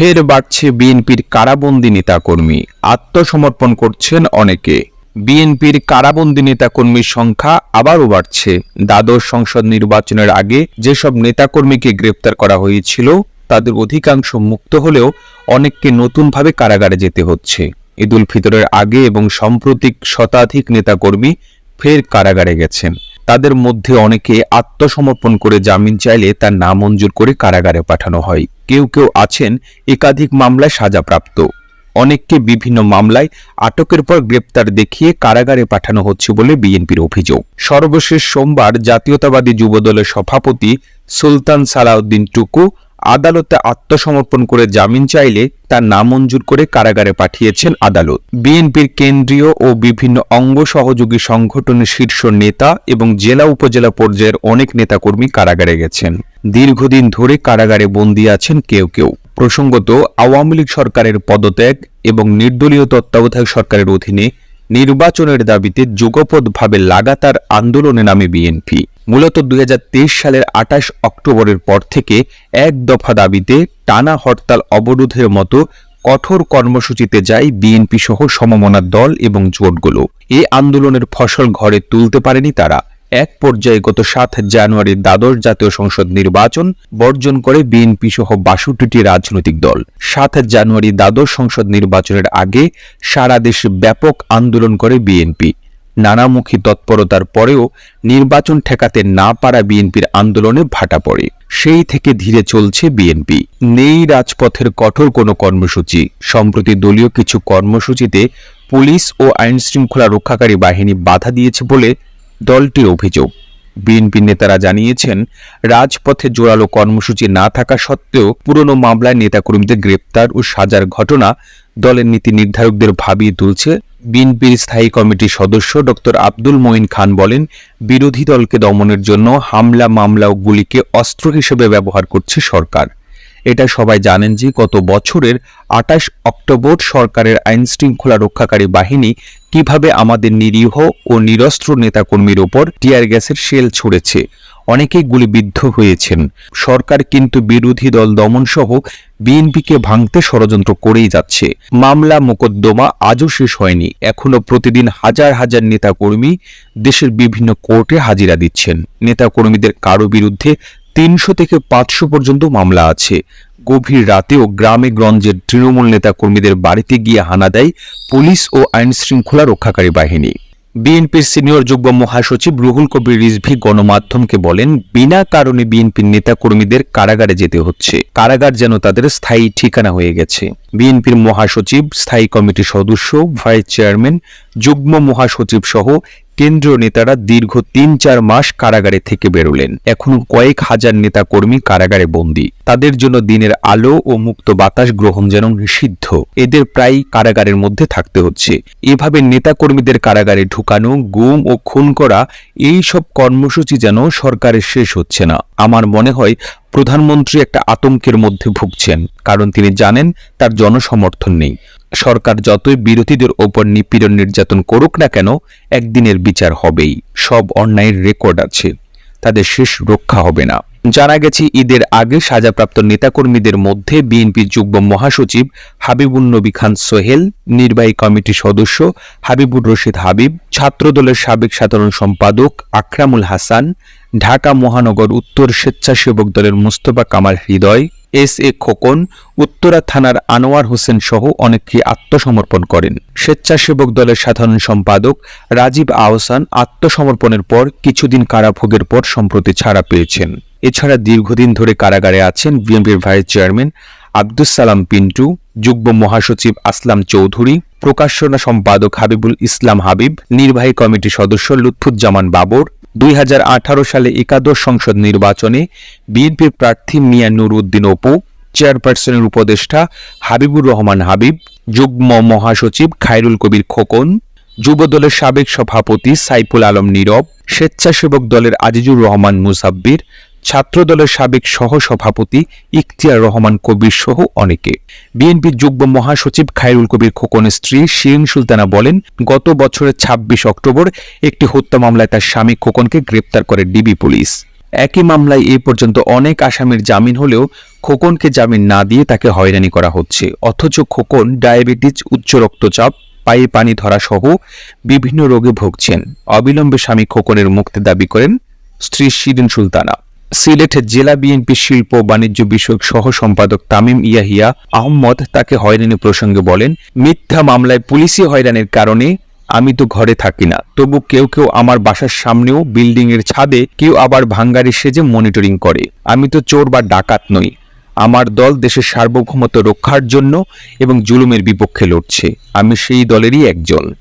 ফের বাড়ছে বিএনপির কারাবন্দী নেতাকর্মী। আত্মসমর্পণ করছেন অনেকে। বিএনপির কারাবন্দী নেতাকর্মীর সংখ্যা আবারও বাড়ছে। দ্বাদশ সংসদ নির্বাচনের আগে যেসব নেতাকর্মীকে গ্রেপ্তার করা হয়েছিল, তাদের অধিকাংশ মুক্ত হলেও অনেককে নতুনভাবে কারাগারে যেতে হচ্ছে। ঈদুল ফিতরের আগে এবং সাম্প্রতিক শতাধিক নেতাকর্মী ফের কারাগারে গেছেন। তাদের মধ্যে অনেকে আত্মসমর্পণ করে জামিন চাইলে তার নামঞ্জুর করে কারাগারে পাঠানো হয়। কেউ কেউ আছেন একাধিক মামলায় সাজাপ্রাপ্ত। অনেককে বিভিন্ন মামলায় আটকের পর গ্রেপ্তার দেখিয়ে কারাগারে পাঠানো হচ্ছে বলে বিএনপির অভিযোগ। সর্বশেষ সোমবার জাতীয়তাবাদী যুবদলের সভাপতি সুলতান সালাউদ্দিন টুকু আদালতে আত্মসমর্পণ করে জামিন চাইলে তার নামঞ্জুর করে কারাগারে পাঠিয়েছেন আদালত। বিএনপির কেন্দ্রীয় ও বিভিন্ন অঙ্গ সহযোগী সংগঠনের শীর্ষ নেতা এবং জেলা উপজেলা পর্যায়ের অনেক নেতাকর্মী কারাগারে গেছেন। দীর্ঘদিন ধরে কারাগারে বন্দী আছেন কেউ কেউ। প্রসঙ্গত, আওয়ামী লীগ সরকারের পদত্যাগ এবং নির্দলীয় তত্ত্বাবধায়ক সরকারের অধীনে নির্বাচনের দাবিতে যুগপথভাবে লাগাতার আন্দোলনে নামে বিএনপি। মূলত দুই হাজার তেইশ সালের আঠাশ অক্টোবরের পর থেকে এক দফা দাবিতে টানা হরতাল অবরোধের মতো কঠোর কর্মসূচিতে যায় বিএনপি সহ সমমনার দল এবং জোটগুলো। এ আন্দোলনের ফসল ঘরে তুলতে পারেনি তারা। এক পর্যায়ে গত সাত জানুয়ারি দ্বাদশ জাতীয় সংসদ নির্বাচন বর্জন করে বিএনপি সহ বাষট্টিটি রাজনৈতিক দল। সাত জানুয়ারি দ্বাদশ সংসদ নির্বাচনের আগে সারা দেশে ব্যাপক আন্দোলন করে বিএনপি। নানামুখী তৎপরতার পরেও নির্বাচন ঠেকাতে না পারা বিএনপির আন্দোলনে ভাটা পড়ে। সেই থেকে ধীরে চলছে বিএনপি। নেই রাজপথের কঠোর কোনো কর্মসূচি। সম্প্রতি দলীয় কিছু কর্মসূচিতে পুলিশ ও আইন শৃঙ্খলা রক্ষাকারী বাহিনী বাধা দিয়েছে বলে দলটির অভিযোগ। বিএনপি নেতারা জানিয়েছেন, রাজপথে জোরালো কর্মসূচি না থাকা সত্ত্বেও পুরনো মামলায় নেতাকর্মীদের গ্রেপ্তার ও সাজার ঘটনা দলের নীতি নির্ধারকদের ভাবিয়ে তুলছে বিএনপির স্থায়ী কমিটির সদস্য ডক্টর আব্দুল মঈন খান বলেন, বিরোধী দলকে দমনের জন্য হামলা মামলা ও গুলিকে অস্ত্র হিসেবে ব্যবহার করছে সরকার। এটা সবাই জানেন যে গত বছরের আঠাশ অক্টোবর সরকারের আইন শৃঙ্খলা রক্ষাকারী বাহিনী কীভাবে আমাদের নিরীহ ও নিরস্ত্র নেতাকর্মীর ওপর টিয়ার গ্যাসের শেল ছুড়েছে। অনেকেই গুলিবিদ্ধ হয়েছেন। সরকার কিন্তু বিরোধী দল দমন সহ বিএনপিকে ভাঙতে ষড়যন্ত্র করেই যাচ্ছে। মামলা, মোকদ্দমা আজও শেষ হয়নি। এখনও প্রতিদিন হাজার হাজার নেতাকর্মী দেশের বিভিন্ন কোর্টে হাজিরা দিচ্ছেন। নেতাকর্মীদের কারও বিরুদ্ধে তিনশো থেকে পাঁচশো পর্যন্ত মামলা আছে। গভীর রাতেও গ্রামে গঞ্জের তৃণমূল নেতাকর্মীদের বাড়িতে গিয়ে হানা দেয় পুলিশ ও আইন শৃঙ্খলা রক্ষাকারী বাহিনী। বিএনপির সিনিয়র যুগ্ম মহাসচিব রুহুল কবির রিজভি গণমাধ্যমকে বলেন, বিনা কারণে বিএনপির নেতাকর্মীদের কারাগারে যেতে হচ্ছে। কারাগার যেন তাদের স্থায়ী ঠিকানা হয়ে গেছে। বিএনপির মহাসচিব, স্থায়ী কমিটির সদস্য, ভাইস চেয়ারম্যান, যুগ্ম মহাসচিব সহ কেন্দ্রীয় নেতারা দীর্ঘ তিন চার মাস কারাগারে থেকে বেরোলেন। এখনও কয়েক হাজার নেতা কর্মী কারাগারে বন্দী। তাদের জন্য দিনের আলো ও মুক্ত বাতাস গ্রহণ যেন নিষিদ্ধ। এদের প্রায় কারাগারের মধ্যে থাকতে হচ্ছে। এভাবে নেতাকর্মীদের কারাগারে ঢুকানো, গুম ও খুন করা, এই সব কর্মসূচি যেন সরকারের শেষ হচ্ছে না। আমার মনে হয় প্রধানমন্ত্রী একটা আতঙ্কের মধ্যে ভুগছেন, কারণ তিনি জানেন তার জনসমর্থন নেই। সরকার যতই বিরোধীদের ওপর নিপীড়ন নির্যাতন করুক না কেন, একদিনের বিচার হবেই। সব অন্যায়ের রেকর্ড আছে। তাদের শেষ রক্ষা হবে না। জানা গেছে, ঈদের আগে সাজাপ্রাপ্ত নেতাকর্মীদের মধ্যে বিএনপির যুগ্ম মহাসচিব হাবিবুল নবী খান সোহেল, নির্বাহী কমিটির সদস্য হাবিবুর রশিদ হাবিব, ছাত্রদলের সাবেক সাধারণ সম্পাদক আকরামুল হাসান, ঢাকা মহানগর উত্তর স্বেচ্ছাসেবক দলের মুস্তফা কামাল হৃদয় এস এ খোকন, উত্তরা থানার আনোয়ার হোসেন সহ অনেককে আত্মসমর্পণ করেন। স্বেচ্ছাসেবক দলের সাধারণ সম্পাদক রাজীব আহসান আত্মসমর্পণের পর কিছুদিন কারাভোগের পর সম্প্রতি ছাড়া পেয়েছেন। এছাড়া দীর্ঘদিন ধরে কারাগারে আছেন বিএনপির ভাইস চেয়ারম্যান আব্দুস সালাম পিন্টু, যুগ্ম মহাসচিব আসলাম চৌধুরী প্রকাশনা সম্পাদক হাবিবুল ইসলাম হাবিব, নির্বাহী কমিটির সদস্য লুৎফুজ্জামান বাবর, দুই হাজার আঠারো সালে একাদশ সংসদ নির্বাচনে বিএনপির প্রার্থী মিয়া নুর উদ্দিন অপু, চেয়ারপারসনের উপদেষ্টা হাবিবুর রহমান হাবিব, যুগ্ম মহাসচিব খায়রুল কবির খোকন, যুবদলের সাবেক সভাপতি সাইফুল আলম নীরব, স্বেচ্ছাসেবক দলের আজিজুর রহমান মুসাব্বির ছাত্রদলের সাবেক সহ সভাপতি ইখতিয়ার রহমান কবির সহ অনেকে। বিএনপির যুগ্ম মহাসচিব খায়রুল কবির খোকনের স্ত্রী শিরিন সুলতানা বলেন, গত বছরের ২৬ অক্টোবর একটি হত্যা মামলায় তার স্বামী খোকনকে গ্রেপ্তার করে ডিবি পুলিশ। একই মামলায় এ পর্যন্ত অনেক আসামির জামিন হলেও খোকনকে জামিন না দিয়ে তাকে হয়রানি করা হচ্ছে। অথচ খোকন ডায়াবেটিস, উচ্চ রক্তচাপ, পায়ে পানি ধরা সহ বিভিন্ন রোগে ভুগছেন। অবিলম্বে স্বামী খোকনের মুক্তি দাবি করেন স্ত্রী শিরিন সুলতানা। সিলেট জেলা বিএনপি শিল্প বাণিজ্য বিষয়ক সহ সম্পাদক তামিম ইয়াহিয়া আহম্মদ তাকে হয়রানি প্রসঙ্গে বলেন, মিথ্যা মামলায় পুলিশি হয়রানির কারণে আমি তো ঘরে থাকি না। তবু কেউ কেউ আমার বাসার সামনেও বিল্ডিং এর ছাদে কেউ আবার ভাঙ্গারি সেজে মনিটরিং করে। আমি তো চোর বা ডাকাত নই। আমার দল দেশের সার্বভৌমত্ব রক্ষার জন্য এবং জুলুমের বিপক্ষে লড়ছে। আমি সেই দলেরই একজন।